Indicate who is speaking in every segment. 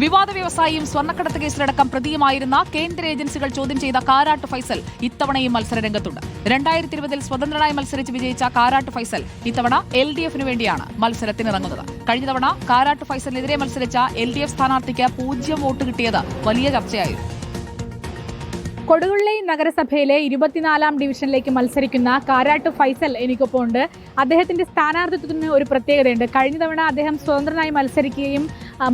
Speaker 1: വിവാദ വ്യവസായിയും സ്വർണക്കടത്ത് കേസിലടക്കം പ്രതിയുമായിരുന്ന കേന്ദ്ര ഏജൻസികൾ ചോദ്യം ചെയ്ത കാരാട്ട് ഫൈസൽ ഇത്തവണയും മത്സരരംഗത്തുണ്ട്. രണ്ടായിരത്തി ഇരുപതിൽ സ്വതന്ത്രനായി മത്സരിച്ച് വിജയിച്ച കാരാട്ട് ഫൈസൽ ഇത്തവണ എൽ ഡി എഫിന് വേണ്ടിയാണ് മത്സരത്തിനിറങ്ങുന്നത്. കഴിഞ്ഞ തവണ കാരാട്ട് ഫൈസലിനെതിരെ മത്സരിച്ച എൽ ഡി എഫ് സ്ഥാനാർത്ഥിക്ക് പൂജ്യം വോട്ട് കിട്ടിയത് വലിയ ചർച്ചയായിരുന്നു.
Speaker 2: കൊടുകുള്ളി നഗരസഭയിലെ ഇരുപത്തിനാലാം ഡിവിഷനിലേക്ക് മത്സരിക്കുന്ന കാരാട്ട് ഫൈസൽ എനിക്കൊപ്പം ഉണ്ട് അദ്ദേഹത്തിന്റെ സ്ഥാനാർത്ഥിത്വത്തിന് ഒരു പ്രത്യേകതയുണ്ട്. കഴിഞ്ഞ തവണ അദ്ദേഹം സ്വതന്ത്രനായി മത്സരിക്കുകയും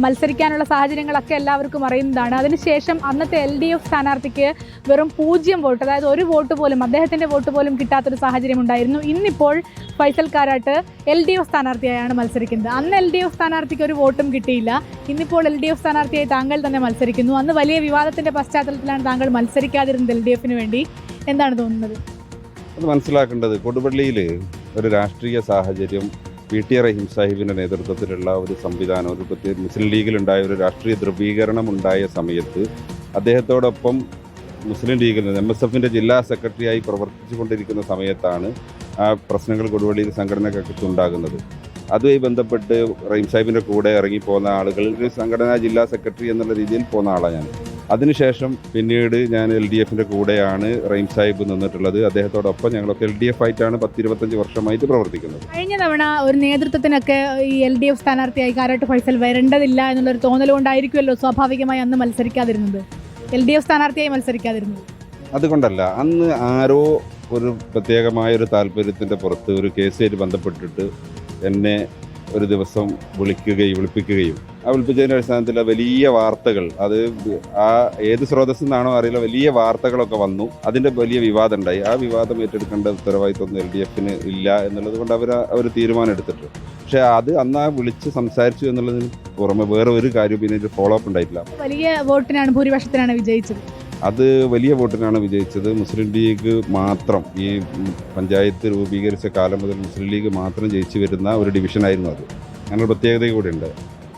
Speaker 2: മത്സരിക്കാനുള്ള സാഹചര്യങ്ങളൊക്കെ എല്ലാവർക്കും അറിയുന്നതാണ്. അതിനുശേഷം അന്നത്തെ എൽ ഡി എഫ് സ്ഥാനാർത്ഥിക്ക് വെറും പൂജ്യം വോട്ട് അതായത് ഒരു വോട്ട് പോലും അദ്ദേഹത്തിന്റെ വോട്ട് പോലും കിട്ടാത്തൊരു സാഹചര്യം ഉണ്ടായിരുന്നു ഇന്നിപ്പോൾ Faisal Karat L D F സ്ഥാനാർത്ഥിയായാണ് മത്സരിക്കുന്നത്. അന്ന് എൽ ഡി എഫ് സ്ഥാനാർത്ഥിക്ക് ഒരു വോട്ടും കിട്ടിയില്ല. ഇന്നിപ്പോൾ എൽ ഡി എഫ് സ്ഥാനാർത്ഥിയായി താങ്കൾ തന്നെ മത്സരിക്കുന്നു. അന്ന് വലിയ വിവാദത്തിന്റെ പശ്ചാത്തലത്തിലാണ് താങ്കൾ മത്സരിക്കാതിരുന്നത് എൽ ഡി എഫിന് വേണ്ടി. എന്താണ് തോന്നുന്നത്?
Speaker 3: അത് മനസ്സിലാക്കേണ്ടത് കൊടുവള്ളിയിൽ ഒരു രാഷ്ട്രീയ സാഹചര്യം പി ടി റഹീം സാഹിബിന്റെ നേതൃത്വത്തിലുള്ള ഒരു സംവിധാനം ഒരു പ്രത്യേക മുസ്ലിം ലീഗിലുണ്ടായ ഒരു രാഷ്ട്രീയ ധ്രുവീകരണം ഉണ്ടായ സമയത്ത് അദ്ദേഹത്തോടൊപ്പം മുസ്ലിം ലീഗിൽ നിന്ന് എം എസ് എഫിന്റെ ജില്ലാ സെക്രട്ടറിയായി പ്രവർത്തിച്ചു കൊണ്ടിരിക്കുന്ന സമയത്താണ് ആ പ്രശ്നങ്ങൾ കൊടുവള്ളിയിൽ സംഘടനകൾക്ക് ഉണ്ടാകുന്നത്. അതുമായി ബന്ധപ്പെട്ട് റഹീം സാഹിബിന്റെ കൂടെ ഇറങ്ങിപ്പോകുന്ന ആളുകൾ ഒരു സംഘടനാ ജില്ലാ സെക്രട്ടറി എന്നുള്ള രീതിയിൽ പോകുന്ന ആളാണ് ഞാൻ. അതിനുശേഷം പിന്നീട് ഞാൻ എൽ ഡി എഫിന്റെ കൂടെയാണ് റഹീം സാഹിബ് നിന്നിട്ടുള്ളത്. അദ്ദേഹത്തോടൊപ്പം ഞങ്ങളൊക്കെ എൽ ഡി എഫ് ആയിട്ടാണ് പത്തിരുപത്തഞ്ച് വർഷമായിട്ട് പ്രവർത്തിക്കുന്നത്.
Speaker 2: കഴിഞ്ഞ തവണ ഒരു നേതൃത്വത്തിനൊക്കെ ഈ എൽ ഡി എഫ് സ്ഥാനാർത്ഥിയായി കാരാട്ട് ഫൈസൽ വരേണ്ടതില്ല എന്നുള്ളൊരു തോന്നൽ കൊണ്ടായിരിക്കുമല്ലോ സ്വാഭാവികമായി അന്ന് മത്സരിക്കാതിരുന്നത്? എൽ ഡി എഫ് സ്ഥാനാർത്ഥിയായി മത്സരിക്കാതിരുന്നത്?
Speaker 3: അതുകൊണ്ടല്ല അന്ന് ആരോ ഒരു പ്രത്യേകമായ ഒരു താല്പര്യത്തിന്റെ പുറത്ത് ഒരു കേസുമായിട്ട് ബന്ധപ്പെട്ടിട്ട് എന്നെ ഒരു ദിവസം വിളിക്കുകയും വിളിപ്പിക്കുകയും. ആ വിളിപ്പിച്ചതിന്റെ അടിസ്ഥാനത്തിൽ വലിയ വാർത്തകൾ അത് ആ ഏത് സ്രോതസ്സിൽ നിന്നാണോ അറിയില്ല വലിയ വാർത്തകളൊക്കെ വന്നു. അതിന്റെ വലിയ വിവാദം ഉണ്ടായി ആ വിവാദം ഏറ്റെടുക്കേണ്ട ഉത്തരവാദിത്വം എൽ ഡി എഫിന് ഇല്ല എന്നുള്ളത് കൊണ്ട് അവർ അവർ തീരുമാനം എടുത്തിട്ട്. പക്ഷേ അത് അന്ന് ആ വിളിച്ച് സംസാരിച്ചു എന്നുള്ളതിന് പുറമെ വേറെ ഒരു കാര്യം പിന്നെ ഫോളോ അപ്പ് ഉണ്ടായിട്ടില്ല.
Speaker 2: വലിയ വോട്ടിനാണ് ഭൂരിപക്ഷത്തിനാണ് വിജയിച്ചത്.
Speaker 3: അത് വലിയ വോട്ടിനാണ് വിജയിച്ചത്. മുസ്ലിം ലീഗ് മാത്രം ഈ പഞ്ചായത്ത് രൂപീകരിച്ച കാലം മുതൽ മുസ്ലിം ലീഗ് മാത്രം ജയിച്ചു വരുന്ന ഒരു ഡിവിഷനായിരുന്നു അത്. അങ്ങനെ പ്രത്യേകത കൂടിയുണ്ട്.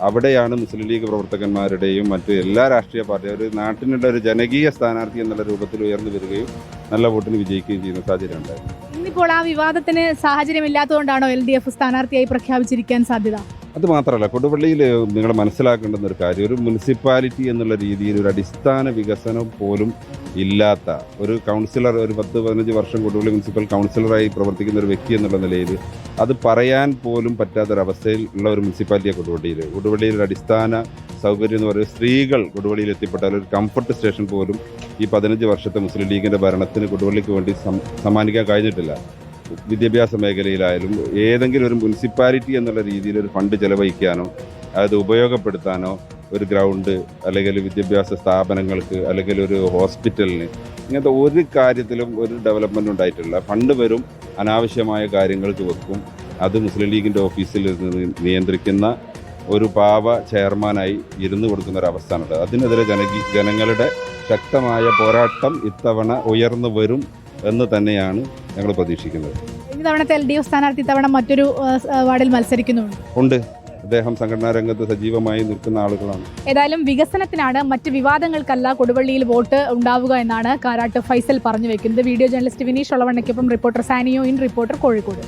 Speaker 3: അവിടെയാണ് മുസ്ലിം ലീഗ് പ്രവർത്തകന്മാരുടെയും മറ്റ് എല്ലാ രാഷ്ട്രീയ പാർട്ടിയും ഒരു നാട്ടിനുള്ള ഒരു ജനകീയ സ്ഥാനാർത്ഥി എന്നുള്ള രൂപത്തിൽ ഉയർന്നു വരികയും നല്ല വോട്ടിന് വിജയിക്കുകയും ചെയ്യുന്ന സാഹചര്യം ഉണ്ടായിരുന്നു
Speaker 2: ഇന്നിപ്പോൾ ആ വിവാദത്തിന് സാഹചര്യമില്ലാത്തതുകൊണ്ടാണോ എൽ ഡി എഫ് സ്ഥാനാർത്ഥിയായി പ്രഖ്യാപിച്ചിരിക്കാൻ സാധ്യത?
Speaker 3: അത് മാത്രമല്ല കൊടുവള്ളിയിൽ നിങ്ങൾ മനസ്സിലാക്കേണ്ടുന്ന ഒരു കാര്യം ഒരു മുനിസിപ്പാലിറ്റി എന്നുള്ള രീതിയിൽ ഒരു അടിസ്ഥാന വികസനം പോലും ഇല്ലാത്ത ഒരു കൗൺസിലർ ഒരു പത്ത് പതിനഞ്ച് വർഷം കൊടുവള്ളി മുനിസിപ്പൽ കൗൺസിലറായി പ്രവർത്തിക്കുന്ന ഒരു വ്യക്തി എന്നുള്ള നിലയിൽ അത് പറയാൻ പോലും പറ്റാത്തൊരവസ്ഥയിൽ ഉള്ള ഒരു മുനിസിപ്പാലിറ്റിയാണ് കൊടുവള്ളിയിൽ. കൊടുവള്ളിയിൽ ഒരു അടിസ്ഥാന സൗകര്യം എന്ന് പറയുന്നത് സ്ത്രീകൾ കൊടുവള്ളിയിൽ എത്തിപ്പെട്ടാൽ ഒരു കംഫർട്ട് സ്റ്റേഷൻ പോലും ഈ പതിനഞ്ച് വർഷത്തെ മുസ്ലിം ലീഗിന്റെ ഭരണത്തിന് കൊടുവള്ളിക്ക് വേണ്ടി സമ്മാനിക്കാൻ കഴിഞ്ഞിട്ടില്ല. വിദ്യാഭ്യാസ മേഖലയിലായാലും ഏതെങ്കിലും ഒരു മുനിസിപ്പാലിറ്റി എന്നുള്ള രീതിയിൽ ഒരു ഫണ്ട് ചെലവഴിക്കാനോ അത് ഉപയോഗപ്പെടുത്താനോ ഒരു ഗ്രൗണ്ട് അല്ലെങ്കിൽ വിദ്യാഭ്യാസ സ്ഥാപനങ്ങൾക്ക് അല്ലെങ്കിൽ ഒരു ഹോസ്പിറ്റലിന് ഇങ്ങനത്തെ ഒരു കാര്യത്തിലും ഒരു ഡെവലപ്മെന്റ് ഉണ്ടായിട്ടില്ല. ഫണ്ട് വരും അനാവശ്യമായ കാര്യങ്ങൾക്ക് വെക്കും അത് മുസ്ലിം ലീഗിന്റെ ഓഫീസിൽ നിയന്ത്രിക്കുന്ന ഒരു പാവ ചെയർമാനായി ഇരുന്നു കൊടുക്കുന്ന ഒരു അവസ്ഥയാണുള്ളത് അതിനെതിരെ ജനങ്ങളുടെ ശക്തമായ പോരാട്ടം ഇത്തവണ ഉയർന്നു വരും. എന്ന് തന്നെയാണ് ഞങ്ങൾ പ്രതീക്ഷിക്കുന്നത്.
Speaker 2: ഇനി തവണത്തെ എൽ ഡി എഫ് സ്ഥാനാർത്ഥി തവണ മറ്റൊരു വാർഡിൽ മത്സരിക്കുന്നുണ്ട്.
Speaker 3: ഉണ്ട്. അദ്ദേഹം സംഘടനാ രംഗത്ത് സജീവമായി നിൽക്കുന്ന ആളുകളാണ്.
Speaker 2: ഏതായാലും വികസനത്തിനാണ് മറ്റ് വിവാദങ്ങൾക്കല്ല കൊടുവള്ളിയിൽ വോട്ട് ഉണ്ടാവുക എന്നാണ് കാരാട്ട് ഫൈസൽ പറഞ്ഞു വെക്കുന്നത്. Video journalist Vineesh ഒളവണ്ണയ്ക്കൊപ്പം reporter Sanio in reporter Kozhikode.